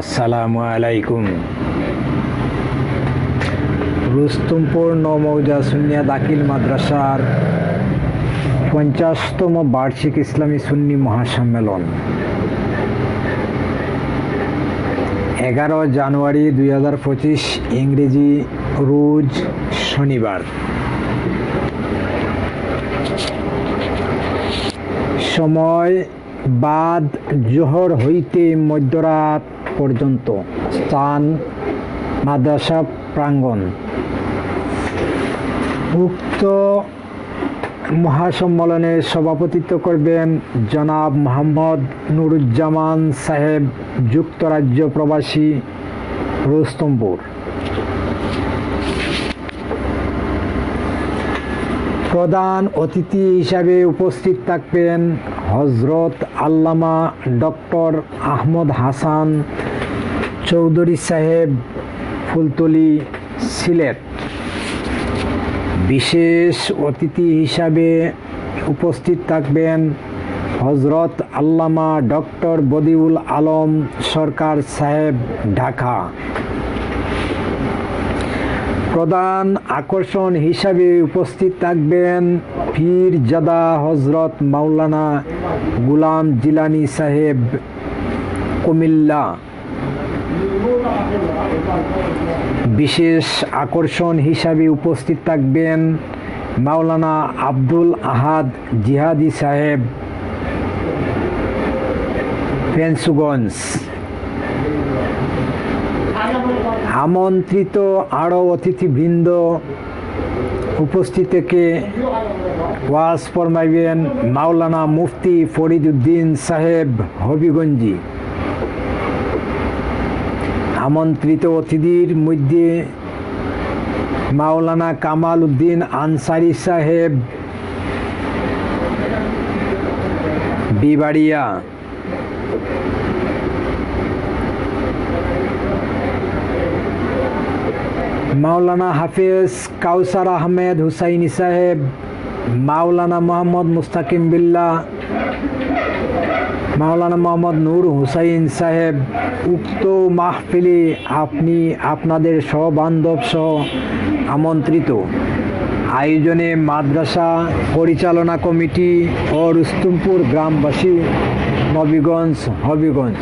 আসসালামু আলাইকুম। রুস্তমপুর নমৌজা সুন্নিয়া দাখিল মাদ্রাসার পঞ্চাশতম বার্ষিক ইসলামী সুন্নি মহাসম্মেলন। এগারো জানুয়ারি দুই পঁচিশ, ইংরেজি রোজ শনিবার। সময় বাদ জোহর হইতে মধ্যরাত পর্যন্ত। স্থান, মাদ্রাসা, প্রাঙ্গণ। উক্ত মহাসম্মেলনে সভাপতিত্ব করবেন জনাব মোহাম্মদ নুরুজ্জামান সাহেব, যুক্তরাজ্য প্রবাসী রুস্তমপুর। প্রধান অতিথি হিসাবে উপস্থিত থাকবেন হজরত আল্লামা ডক্টর আহমদ হাসান চৌধুরী সাহেব, ফুলতলি সিলেট। বিশেষ অতিথি হিসাবে উপস্থিত থাকবেন হজরত আল্লামা ডক্টর বদিউল আলম সরকার সাহেব, ঢাকা। প্রধান আকর্ষণ হিসাবে উপস্থিত থাকবেন পীর জাদা হজরত মাওলানা গুলাম জিলানি সাহেব কুমিল্লা। বিশেষ আকর্ষণ হিসাবে উপস্থিত থাকবেন মাওলানা আব্দুল আহাদ জিহাদি সাহেব পেন্সুগঞ্জ আমন্ত্রিত আরও অতিথিবৃন্দ উপস্থিত থেকে ওয়াজ ফরমাইবেন মাওলানা মুফতি ফরিদুদ্দিন সাহেব হবিগঞ্জি। আমন্ত্রিত অতিথির মধ্যে মাওলানা কামাল উদ্দিন আনসারি সাহেব, বিবাড়িয়া মাওলানা হাফিজ কাউসার আহমেদ হুসাইনি সাহেব, মাওলানা মোহাম্মদ মুস্তাকিম বিল্লা মাওলানা মোহাম্মদ নূর হুসাইন সাহেব, উক্ত মাহফিলে আপনি, আপনাদের সহবান্ধব সহ আমন্ত্রিত। আয়োজনে মাদ্রাসা পরিচালনা কমিটি ও রুস্তুমপুর গ্রামবাসী, নবীগঞ্জ, হবিগঞ্জ।